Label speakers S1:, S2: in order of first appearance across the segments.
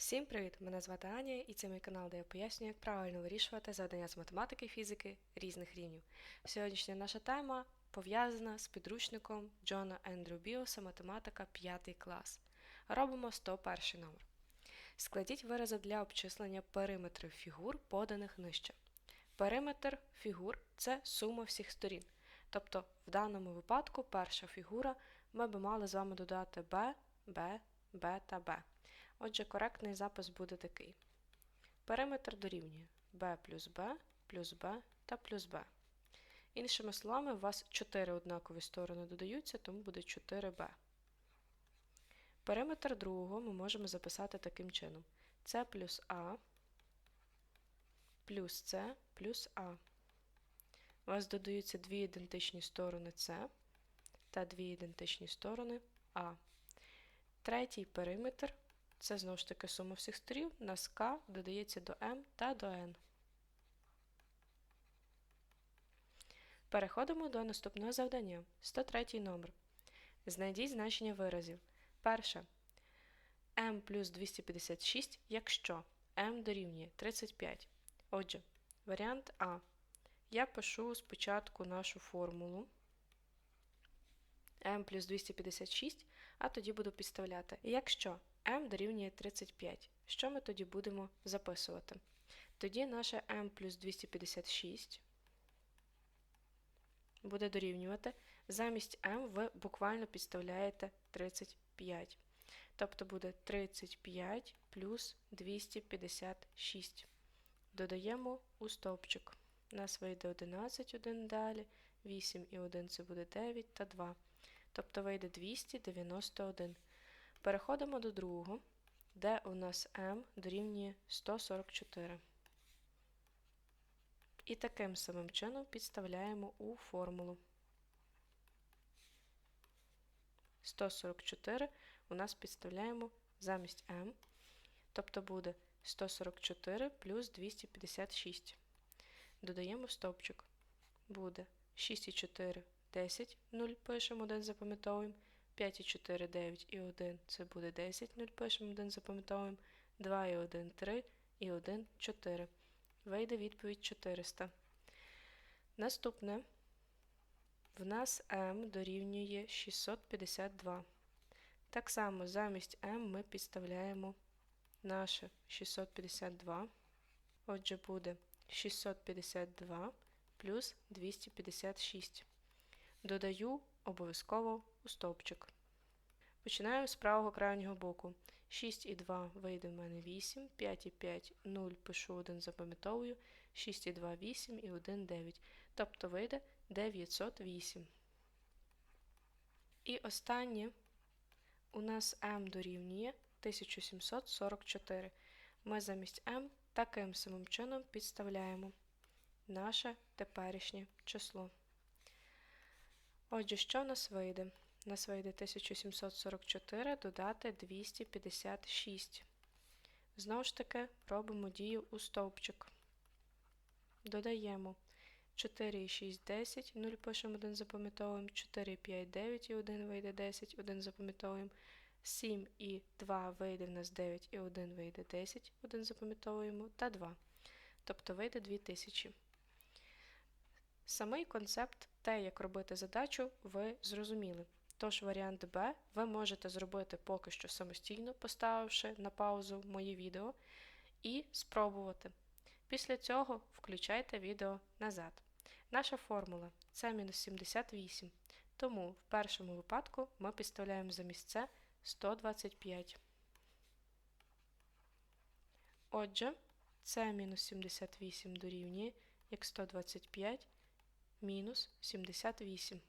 S1: Всім привіт! Мене звати Аня і це мій канал, де я пояснюю, як правильно вирішувати завдання з математики і фізики різних рівнів. Сьогоднішня наша тема пов'язана з підручником Джона Ендрю Біоса Математика 5 клас. Робимо 101 номер. Складіть вирази для обчислення периметрів фігур, поданих нижче. Периметр фігур це сума всіх сторін. Тобто, в даному випадку перша фігура ми би мали з вами додати b, b, b та b. Отже, коректний запис буде такий. Периметр дорівнює b плюс b плюс b та плюс b. Іншими словами, у вас 4 однакові сторони додаються, тому буде 4b. Периметр другого ми можемо записати таким чином. c плюс a плюс c плюс a. У вас додаються дві ідентичні сторони c та дві ідентичні сторони a. Третій периметр це знову ж таки сума всіх сторін, на k додається до m та до n. Переходимо до наступного завдання. 103 номер. Знайдіть значення виразів. Перше. m плюс 256, якщо m дорівнює 35. Отже, варіант А. Я пишу спочатку нашу формулу m плюс 256, а тоді буду підставляти. Якщо m дорівнює 35, що ми тоді будемо записувати? Тоді наше m плюс 256 буде дорівнювати. Замість m ви буквально підставляєте 35. Тобто буде 35 плюс 256. Додаємо у стовпчик. У нас вийде 11 один далі, 8 і 1 це буде 9 та 2. Тобто вийде 291. Переходимо до другого, де у нас m дорівнює 144. І таким самим чином підставляємо у формулу. 144 у нас підставляємо замість m, тобто буде 144 плюс 256. Додаємо стовпчик. Буде 6,4 10, 0 пишемо, 1 запам'ятовуємо. 5 і 4, 9 і 1 це буде 10, 0 пишемо, 1 запам'ятовуємо. 2 і 1 3 і 1 4. Вийде відповідь 400. Наступне в нас m дорівнює 652. Так само замість m ми підставляємо наше 652. Отже, буде 652 плюс 256. Додаю обов'язково у стовпчик. Починаю з правого крайнього боку. 6 і 2 вийде в мене 8, 5 і 5 0, пишу 1, запам'ятовую, 6 і 2 8 і 1 9. Тобто вийде 908. І останнє у нас m дорівнює 1744. Ми замість m таким самим чином підставляємо наше теперішнє число. Отже, що в нас вийде? У нас вийде 1744 додати 256. Знову ж таки, робимо дію у стовпчик. Додаємо 4 6 10, 0 пишемо 1 запам'ятовуємо, 4 5 9 і 1 вийде 10, 1 запам'ятовуємо. 7 і 2 вийде в нас 9 і 1 вийде 10, 1 запам'ятовуємо, та 2. Тобто вийде 2000. Самий концепт, те, як робити задачу, ви зрозуміли. Тож варіант Б ви можете зробити поки що самостійно, поставивши на паузу моє відео, і спробувати. Після цього включайте відео назад. Наша формула це мінус 78, тому в першому випадку ми підставляємо замість це 125. Отже, це мінус 78 дорівнює як 125 мінус 78.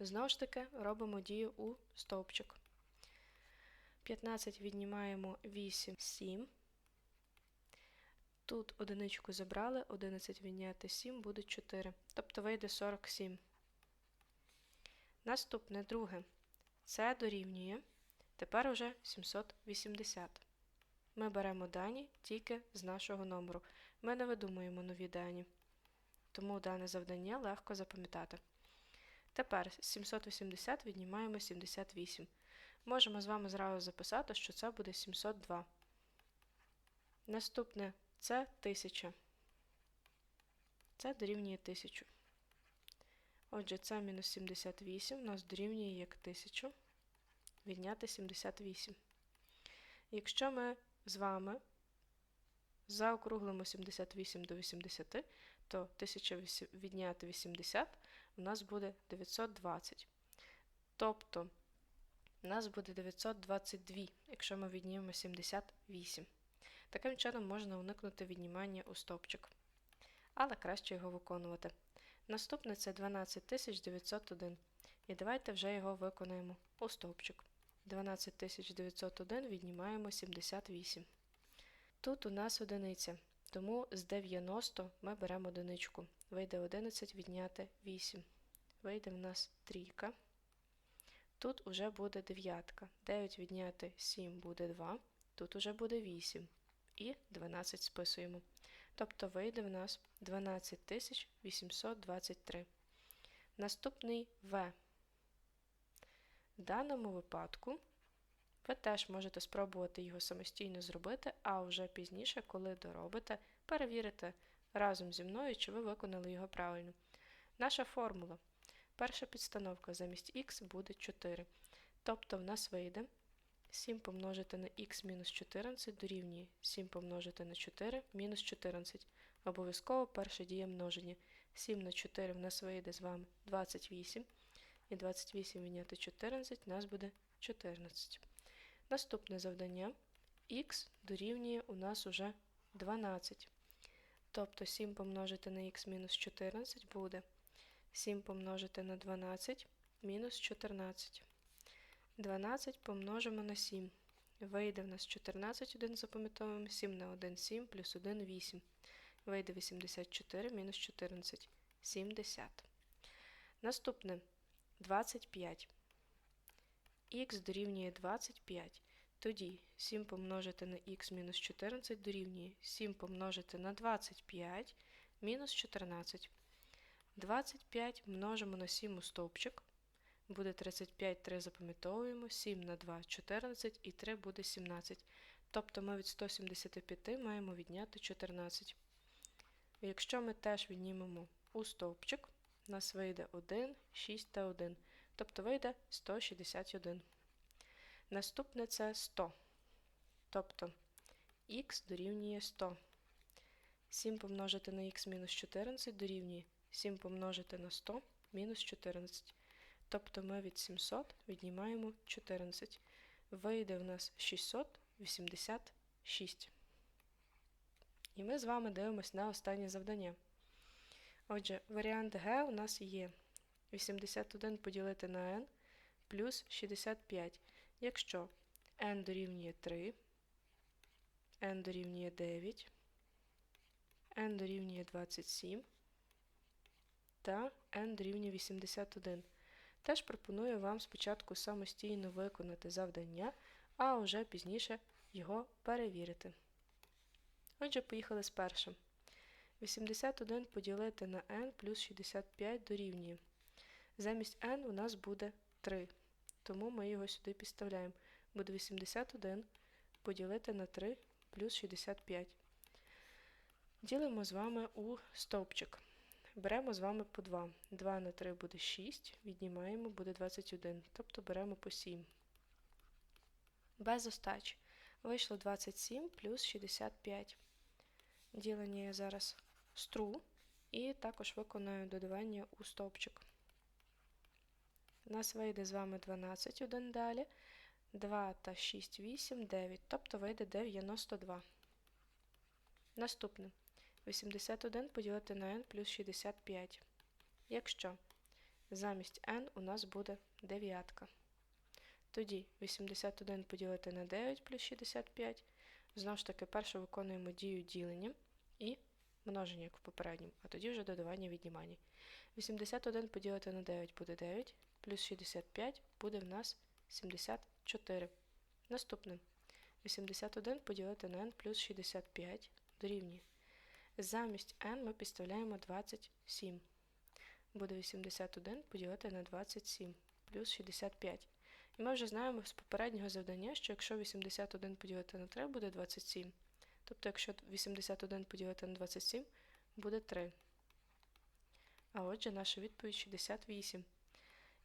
S1: Знову ж таки, робимо дію у стовпчик. 15 віднімаємо 8, 7. Тут одиничку забрали, 11 відняти 7 буде 4. Тобто вийде 47. Наступне друге. Це дорівнює. Тепер уже 780. Ми беремо дані тільки з нашого номеру. Ми не видумуємо нові дані тому дане завдання легко запам'ятати. Тепер з 780 віднімаємо 78. Можемо з вами зразу записати, що це буде 702. Наступне це 1000. Це дорівнює 1000. Отже, це мінус 78 у нас дорівнює як 1000 відняти 78. Якщо ми з вами заокруглимо 78 до 80, то 1000 відняти 80 у нас буде 920. Тобто у нас буде 922, якщо ми віднімемо 78. Таким чином можна уникнути віднімання у стовпчик. Але краще його виконувати. Наступне це 12901. І давайте вже його виконаємо у стовпчик. 12901 віднімаємо 78. Тут у нас одиниця, тому з 90 ми беремо одиничку. Вийде 11 відняти 8. Вийде в нас трійка. Тут уже буде дев'ятка. 9 відняти 7 буде 2. Тут уже буде 8. І 12 списуємо. Тобто вийде в нас 12823. Наступний В. В даному випадку ви теж можете спробувати його самостійно зробити, а вже пізніше, коли доробите, перевірите разом зі мною, чи ви виконали його правильно. Наша формула. Перша підстановка замість х буде 4. Тобто в нас вийде 7 помножити на х мінус 14 дорівнює 7 помножити на 4 мінус 14. Обов'язково перша дія множення. 7 на 4 в нас вийде з вами 28. І 28 відняти 14 у нас буде 14. Наступне завдання х дорівнює у нас уже 12. Тобто 7 помножити на х мінус 14 буде 7 помножити на 12 мінус 14. 12 помножимо на 7. Вийде в нас 14, 1 запам'ятовуємо, 7 на 1 7 плюс 1 8. Вийде 84 мінус 14. 70. Наступне 25. Х дорівнює 25. Тоді 7 помножити на х мінус 14 дорівнює 7 помножити на 25 мінус 14. 25 множимо на 7 у стовпчик. Буде 35, 3 запам'ятовуємо, 7 на 2 14 і 3 буде 17. Тобто ми від 175 маємо відняти 14. Якщо ми теж віднімемо у стовпчик, у нас вийде 1, 6 та 1. Тобто вийде 161. Наступне це 100. Тобто х дорівнює 100. 7 помножити на х мінус 14 дорівнює 7 помножити на 100 мінус 14. Тобто ми від 700 віднімаємо 14. Вийде в нас 686. І ми з вами дивимося на останнє завдання. Отже, варіант Г у нас є 81 поділити на n плюс 65. Якщо n дорівнює 3, n дорівнює 9, n дорівнює 27 та n дорівнює 81. Теж пропоную вам спочатку самостійно виконати завдання, а вже пізніше його перевірити. Отже, поїхали з першим. 81 поділити на n плюс 65 дорівнює. Замість n у нас буде 3, тому ми його сюди підставляємо. Буде 81 поділити на 3 плюс 65. Ділимо з вами у стовпчик. Беремо з вами по 2. 2 на 3 буде 6, віднімаємо, буде 21, тобто беремо по 7. Без остач. Вийшло 27 плюс 65. Ділення я зараз стру і також виконаю додавання у стовпчик. У нас вийде з вами 12 один далі. 2 та 6, 8, 9, тобто вийде 92. Наступне. 81 поділити на n плюс 65. Якщо замість n у нас буде дев'ятка. Тоді 81 поділити на 9 плюс 65. Знову ж таки, перше виконуємо дію ділення і множення, як в попередньому, а тоді вже додавання віднімання. 81 поділити на 9 буде 9, плюс 65 буде в нас 74. Наступне. 81 поділити на n плюс 65 дорівнює. Замість n ми підставляємо 27. Буде 81 поділити на 27 плюс 65. І ми вже знаємо з попереднього завдання, що якщо 81 поділити на 3 буде 27. Тобто, якщо 81 поділити на 27, буде 3. А отже, наша відповідь 68.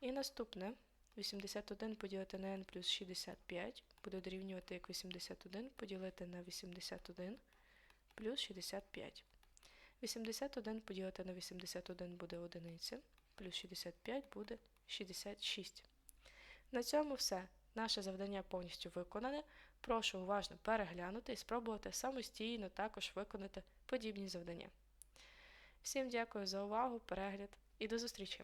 S1: І наступне 81 поділити на n плюс 65 буде дорівнювати як 81 поділити на 81 плюс 65. 81 поділити на 81 буде одиниця, плюс 65 буде 66. На цьому все. Наше завдання повністю виконане. Прошу уважно переглянути і спробувати самостійно також виконати подібні завдання. Всім дякую за увагу, перегляд і до зустрічі!